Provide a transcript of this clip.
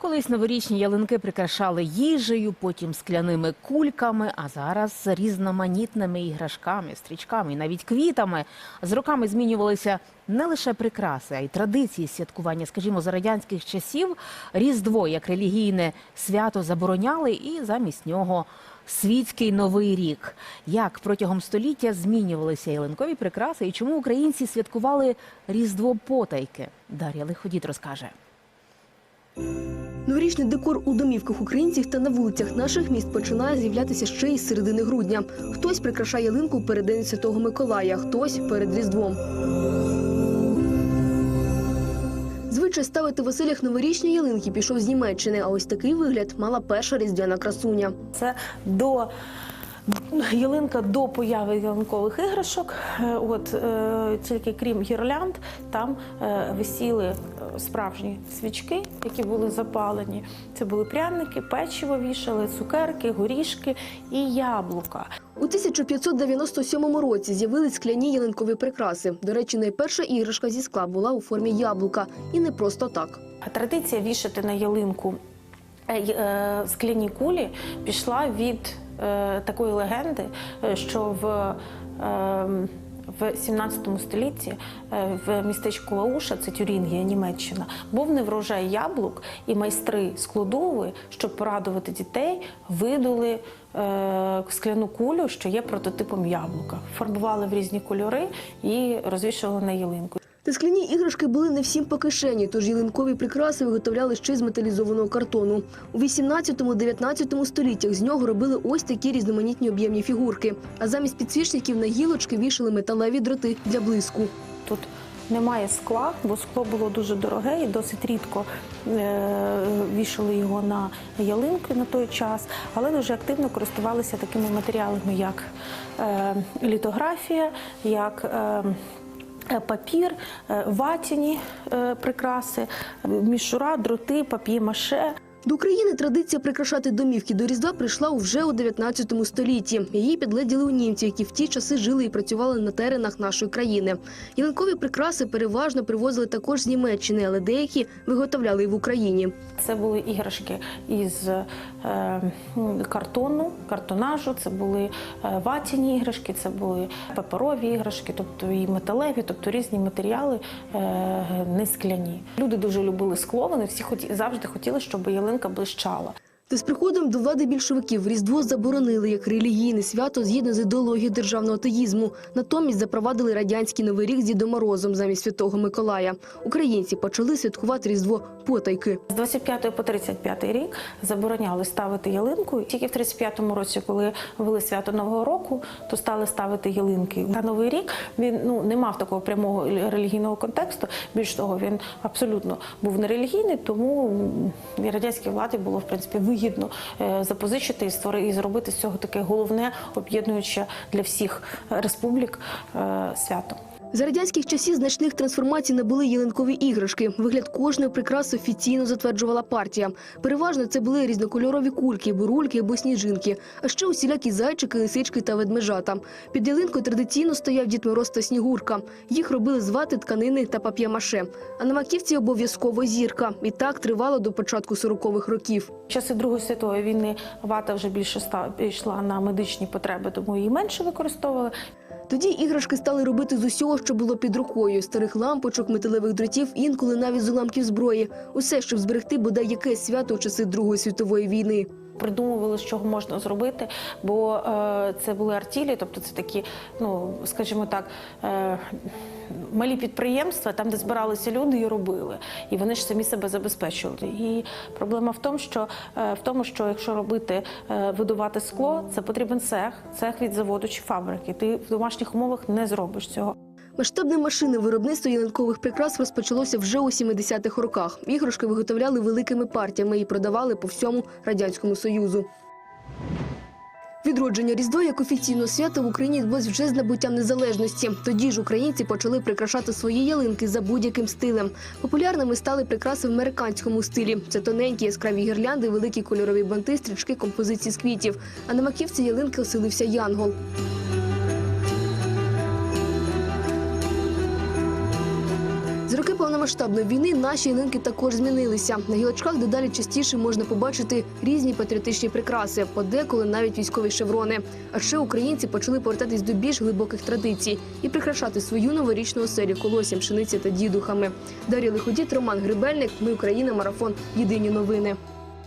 Колись новорічні ялинки прикрашали їжею, потім скляними кульками, а зараз різноманітними іграшками, стрічками і навіть квітами. З роками змінювалися не лише прикраси, а й традиції святкування. Скажімо, за радянських часів Різдво як релігійне свято забороняли, і замість нього світський новий рік. Як протягом століття змінювалися ялинкові прикраси і чому українці святкували Різдво потайки? Дар'я Лиходіт розкаже. Новорічний декор у домівках українців та на вулицях наших міст починає з'являтися ще із середини грудня. Хтось прикрашає ялинку перед День Святого Миколая, хтось перед Різдвом. Звичай ставити в оселях новорічні ялинки пішов з Німеччини, а ось такий вигляд мала перша різдвяна красуня. Це до ялинка до появи ялинкових іграшок. Е, От е, тільки крім гірлянд, там е, висіли е, справжні свічки, які були запалені. Це були пряники, печиво вішали, цукерки, горішки і яблука. У 1597 році з'явились скляні ялинкові прикраси. До речі, найперша іграшка зі скла була у формі яблука, і не просто так. Традиція вішати на ялинку е, скляні кулі пішла від такої легенди, е, що в, е, в 17 столітті е, в містечку Лауша, це Тюрінгія, Німеччина, був неврожай яблук, і майстри складови, щоб порадувати дітей, видули е, скляну кулю, що є прототипом яблука. Фарбували в різні кольори і розвішували на ялинку. Та скляні іграшки були не всім по кишені, тож ялинкові прикраси виготовляли ще з металізованого картону. У 18-19 століттях з нього робили ось такі різноманітні об'ємні фігурки. А замість підсвічників на гілочки вішали металеві дроти для блиску. Тут немає скла, бо скло було дуже дороге і досить рідко е, вішали його на ялинки на той час, але дуже активно користувалися такими матеріалами, як е, літографія, як е, Папір, ватіні ватяні е, прикраси, мішура, дроти, пап'є-маше. До України традиція прикрашати домівки до Різдва прийшла вже у 19 столітті. Її підледіли у німці, які в ті часи жили і працювали на теренах нашої країни. Ялинкові прикраси переважно привозили також з Німеччини, але деякі виготовляли і в Україні. Це були іграшки із е, картону, картонажу, це були е, ватяні іграшки, це були паперові іграшки, тобто і металеві, тобто різні матеріали, е, не скляні. Люди дуже любили скло, вони всі завжди хотіли, щоб ялинка блищала. Та з приходом до влади більшовиків Різдво заборонили як релігійне свято згідно з ідеологією державного атеїзму. Натомість запровадили радянський новий рік з Дідом Морозом замість Святого Миколая. Українці почали святкувати Різдво потайки. З 25 по 35 рік забороняли ставити ялинку. Тільки в 35-му році, коли ввели свято Нового року, то стали ставити ялинки. Та новий рік він ну не мав такого прямого релігійного контексту. Більш того, він абсолютно був нерелігійний, тому радянській владі було в принципі вигідно е, запозичити і створити і зробити з цього таке головне об'єднуюче для всіх республік е, свято. За радянських часів значних трансформацій набули ялинкові іграшки. Вигляд кожної прикраси офіційно затверджувала партія. Переважно це були різнокольорові кульки, бурульки або сніжинки, а ще усілякі зайчики, лисички та ведмежата. Під ялинкою традиційно стояв Дід Мороз та Снігурка. Їх робили з вати, тканини та пап'є-маше. А на маківці обов'язково зірка. І так тривало до початку 40-х років. Часи Другої світової війни вата вже більше ста- йшла на медичні потреби, тому її менше використовували. Тоді іграшки стали робити з усього, що було під рукою: старих лампочок, металевих дротів, інколи навіть з уламків зброї. Усе, щоб зберегти бодай якесь свято у часи Другої світової війни. Придумували, чого можна зробити, бо е, це були артілі, тобто це такі, ну скажімо так, е, малі підприємства, там, де збиралися люди і робили. І вони ж самі себе забезпечували. І проблема в тому, що е, в тому, що якщо робити е, видувати скло, це потрібен цех, цех від заводу чи фабрики. Ти в домашніх умовах не зробиш цього. Масштабне машини виробництво ялинкових прикрас розпочалося вже у 70-х роках. Іграшки виготовляли великими партіями і продавали по всьому радянському союзу. Відродження Різдва як офіційного свята в Україні відбулось вже з набуттям незалежності. Тоді ж українці почали прикрашати свої ялинки за будь-яким стилем. Популярними стали прикраси в американському стилі. Це тоненькі яскраві гірлянди, великі кольорові банти, стрічки, композиції з квітів. А на маківці ялинки оселився янгол. Повномасштабної війни наші ялинки також змінилися. На гілочках дедалі частіше можна побачити різні патріотичні прикраси, подеколи навіть військові шеврони. А ще українці почали повертатись до більш глибоких традицій і прикрашати свою новорічну оселю колосям, пшениці та дідухами. Дар'я Лиходіт, Роман Грибельник. Ми Україна. Марафон. Єдині новини.